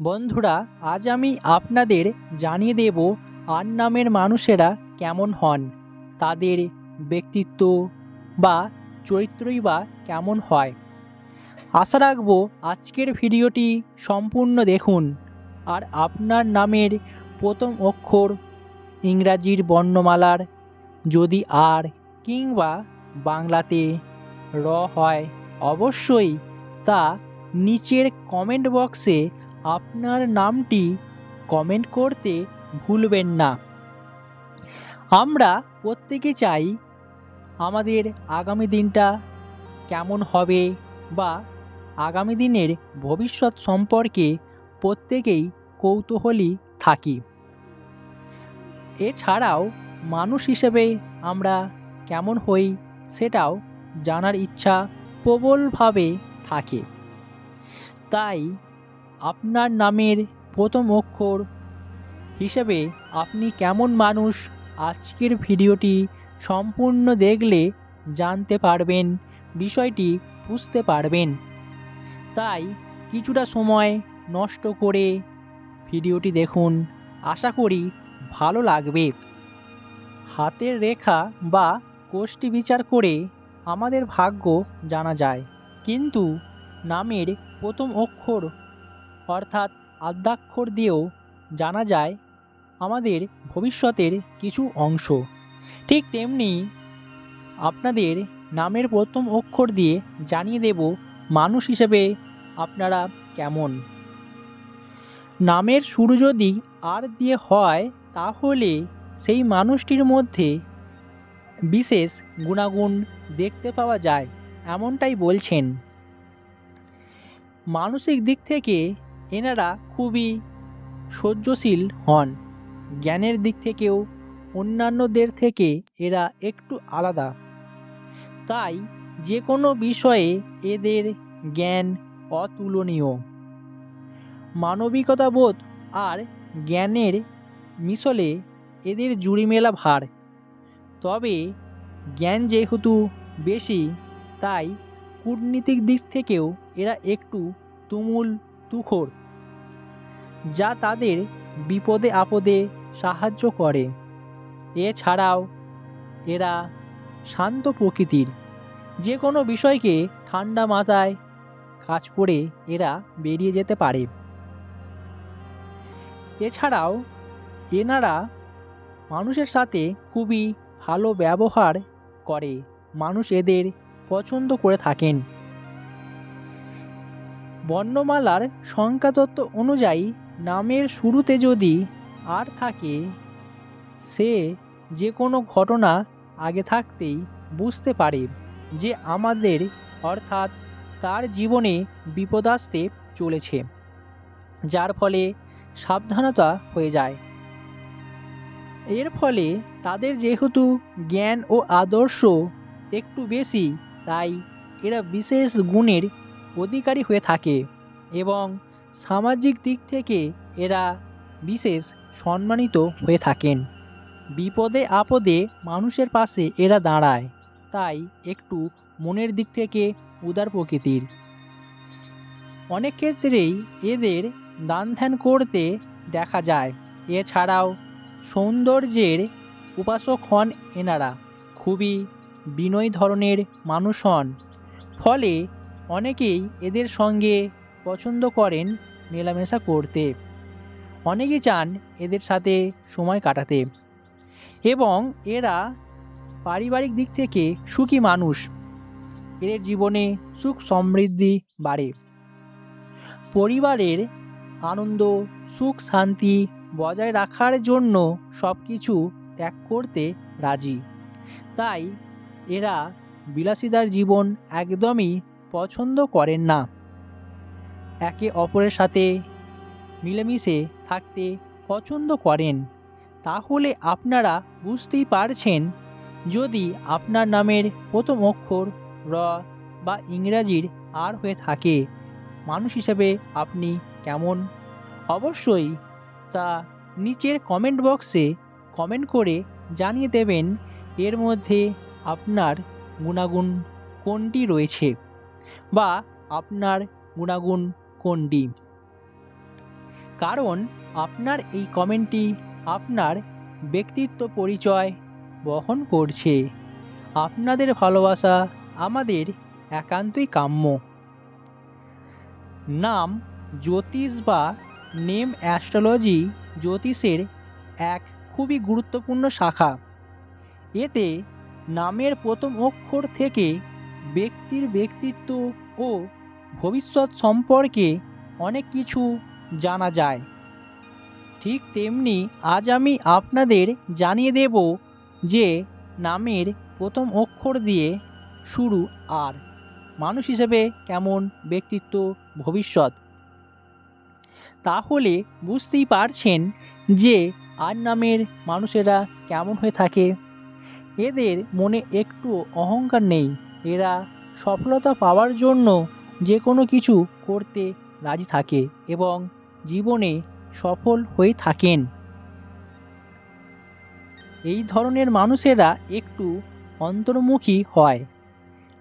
বন্ধুরা, আজ আমি আপনাদের জানিয়ে দেব আর নামের মানুষেরা কেমন হন, তাদের ব্যক্তিত্ব বা চরিত্রই বা কেমন হয়। আশা রাখব আজকের ভিডিওটি সম্পূর্ণ দেখুন, আর আপনার নামের প্রথম অক্ষর ইংরাজির বর্ণমালার যদি আর কিংবা বাংলাতে র হয়, অবশ্যই তা নিচের কমেন্ট বক্সে আপনার নামটি কমেন্ট করতে ভুলবেন না। আমরা প্রত্যেকে চাই আমাদের আগামী দিনটা কেমন হবে বা আগামী দিনের ভবিষ্যৎ সম্পর্কে প্রত্যেকেই কৌতূহলী থাকি। এছাড়াও মানুষ হিসেবে আমরা কেমন হই সেটাও জানার ইচ্ছা প্রবলভাবে থাকে। তাই আপনার নামের প্রথম অক্ষর হিসেবে আপনি কেমন মানুষ আজকের ভিডিওটি সম্পূর্ণ দেখলে জানতে পারবেন, বিষয়টি বুঝতে পারবেন। তাই কিছুটা সময় নষ্ট করে ভিডিওটি দেখুন। আশা করি ভালো লাগবে। হাতের রেখা বা কোষ্ঠী বিচার করে আমাদের ভাগ্য জানা যায়। কিন্তু নামের প্রথম অক্ষর অর্থাৎ আদ্যাক্ষর দিয়েও জানা যায় আমাদের ভবিষ্যতের কিছু অংশ। ঠিক তেমনি আপনাদের নামের প্রথম অক্ষর দিয়ে জানিয়ে দেব মানুষ হিসেবে আপনারা কেমন। নামের শুরু যদি আর দিয়ে হয় তাহলে সেই মানুষটির মধ্যে বিশেষ গুণাগুণ দেখতে পাওয়া যায়, এমনটাই বলছেন। মানসিক দিক থেকে এনারা খুবই সহ্যশীল হন। জ্ঞানের দিক থেকেও অন্যান্যদের থেকে এরা একটু আলাদা। তাই যে কোনো বিষয়ে এদের জ্ঞান অতুলনীয়। মানবিকতাবোধ আর জ্ঞানের মিশলে এদের জুড়ি মেলা ভার। তবে জ্ঞান যেহেতু বেশি, তাই কূটনীতিক দিক থেকেও এরা একটু তুমুল তুখোর। যা তাদের বিপদে আপদে সাহায্য করে। এছাড়াও, এরা শান্ত প্রকৃতির। যে কোনো বিষয়কে ঠান্ডা মাথায় কাজ করে এরা বেরিয়ে যেতে পারে। এছাড়াও, এনারা মানুষের সাথে খুবই ভালো ব্যবহার করে। মানুষ এদের পছন্দ করে থাকেন। বর্ণমালার সংখ্যাতত্ত্ব অনুযায়ী নামের শুরুতে যদি আর থাকে, সে যে কোনো ঘটনা আগে থাকতেই বুঝতে পারে যে আমাদের অর্থাৎ তার জীবনে বিপদ আসতে চলেছে, যার ফলে সাবধানতা হয়ে যায়। এর ফলে তাদের যেহেতু জ্ঞান ও আদর্শ একটু বেশি, তাই এরা বিশেষ গুণের অধিকারী হয়ে থাকে এবং সামাজিক দিক থেকে এরা বিশেষ সম্মানিত হয়ে থাকেন। বিপদে আপদে মানুষের পাশে এরা দাঁড়ায়, তাই একটু মনের দিক থেকে উদার প্রকৃতির। অনেক ক্ষেত্রেই এদের দান ধ্যান করতে দেখা যায়। এছাড়াও সৌন্দর্যের উপাসক হন এনারা, খুবই বিনয়ী ধরনের মানুষ হন। ফলে অনেকেই এদের সঙ্গে পছন্দ করেন মেলামেশা করতে। অনেকেই চান এদের সাথে সময় কাটাতে। এবং এরা পারিবারিক দিক থেকে সুখী মানুষ। এদের জীবনে সুখ সমৃদ্ধি বাড়ে। পরিবারের আনন্দ, সুখ, শান্তি বজায় রাখার জন্য সব কিছু ত্যাগ করতে রাজি। তাই এরা বিলাসিতার জীবন একদমই পছন্দ করেন না। একে অপরের সাথে মিলেমিশে থাকতে পছন্দ করেন। তাহলে আপনারা বুঝতেই পারছেন, যদি আপনার নামের প্রথম অক্ষর র বা ইংরাজির আর হয়ে থাকে, মানুষ হিসেবে আপনি কেমন? অবশ্যই তা নিচের কমেন্ট বক্সে কমেন্ট করে জানিয়ে দেবেন, এর মধ্যে আপনার গুণাগুণ কোনটি রয়েছে? বা আপনার গুণাগুণ কোনটি কারণ আপনার এই কমেন্টটি আপনার ব্যক্তিত্ব পরিচয় বহন করছে। আপনাদের ভালোবাসা আমাদের একান্তই কাম্য। নাম জ্যোতিষ বা নেম অ্যাস্ট্রোলজি জ্যোতিষের এক খুবই গুরুত্বপূর্ণ শাখা। এতে নামের প্রথম অক্ষর থেকে ব্যক্তির ব্যক্তিত্ব ও ভবিষ্যৎ সম্পর্কে অনেক কিছু জানা যায়। ঠিক তেমনি আজ আমি আপনাদের জানিয়ে দেব যে নামের প্রথম অক্ষর দিয়ে শুরু আর মানুষ হিসেবে কেমন ব্যক্তিত্ব ভবিষ্যৎ। তাহলে বুঝতেই পারছেন যে আর নামের মানুষেরা কেমন হয়ে থাকে। এদের মনে একটু অহংকার নেই। এরা সফলতা পাওয়ার জন্য যে কোনো কিছু করতে রাজি থাকে এবং জীবনে সফল হয়ে থাকেন। এই ধরনের মানুষেরা একটু অন্তর্মুখী হয়।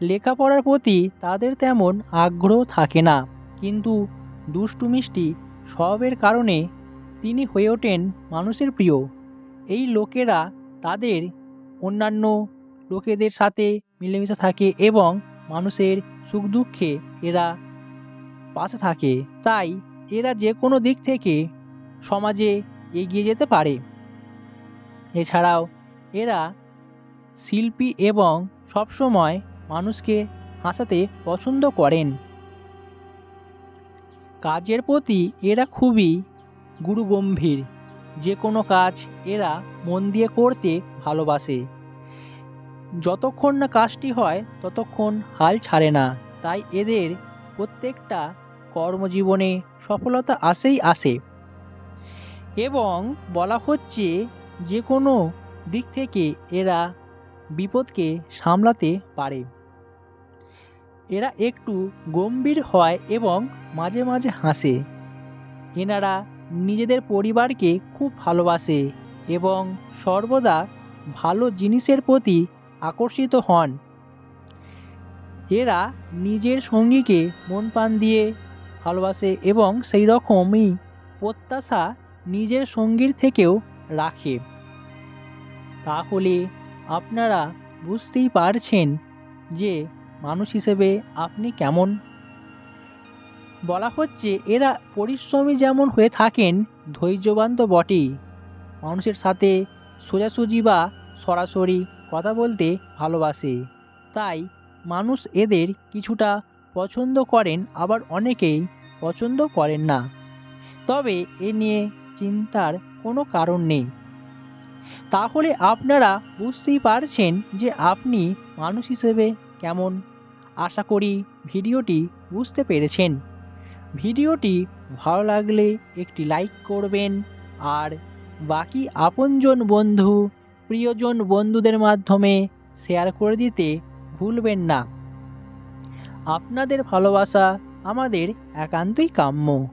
লেখাপড়ার প্রতি তাদের তেমন আগ্রহ থাকে না, কিন্তু দুষ্টু মিষ্টি স্বভাবের কারণে তিনি হয়ে ওঠেন মানুষের প্রিয়। এই লোকেরা তাদের অন্যান্য লোকেদের সাথে মিলেমিশে থাকে এবং মানুষের সুখ দুঃখে এরা পাশে থাকে। তাই এরা যে কোনো দিক থেকে সমাজে এগিয়ে যেতে পারে। এছাড়াও এরা শিল্পী এবং সবসময় মানুষকে হাসাতে পছন্দ করেন। কাজের প্রতি এরা খুবই গুরুগম্ভীর। যে কোনো কাজ এরা মন দিয়ে করতে ভালোবাসে। যতক্ষণ না কাজটি হয়, ততক্ষণ হাল ছাড়ে না। তাই এদের প্রত্যেকটা কর্মজীবনে সফলতা আসেই আসে। এবং বলা হচ্ছে যে কোনো দিক থেকে এরা বিপদকে সামলাতে পারে। এরা একটু গম্ভীর হয় এবং মাঝে মাঝে হাসে। এনারা নিজেদের পরিবারকে খুব ভালোবাসে এবং সর্বদা ভালো জিনিসের প্রতি আকর্ষিত হন। এরা নিজের সঙ্গীকে মন প্রাণ দিয়ে ভালোবাসে এবং সেই রকমই প্রত্যাশা নিজের সঙ্গীর থেকেও রাখে। তাহলে আপনারা বুঝতেই পারছেন যে মানুষ হিসেবে আপনি কেমন। বলা হচ্ছে এরা পরিশ্রমী যেমন হয়ে থাকেন, ধৈর্যবান তো বটেই। মানুষের সাথে সোজাসুজি বা সরাসরি কথা বলতে ভালোবাসে। তাই মানুষ এদের কিছুটা পছন্দ করেন, আবার অনেকেই পছন্দ করেন না। তবে এ নিয়ে চিন্তার কোনো কারণ নেই। তাহলে আপনারা বুঝতেই পারছেন যে আপনি মানুষ হিসেবে কেমন। আশা করি ভিডিওটি বুঝতে পেরেছেন। ভিডিওটি ভালো লাগলে একটি লাইক করবেন, আর বাকি আপনজন বন্ধু প্রিয়জন বন্ধুদের মাধ্যমে শেয়ার করে দিতে ভুলবেন না। আপনাদের ভালোবাসা আমাদের একান্তই কাম্য।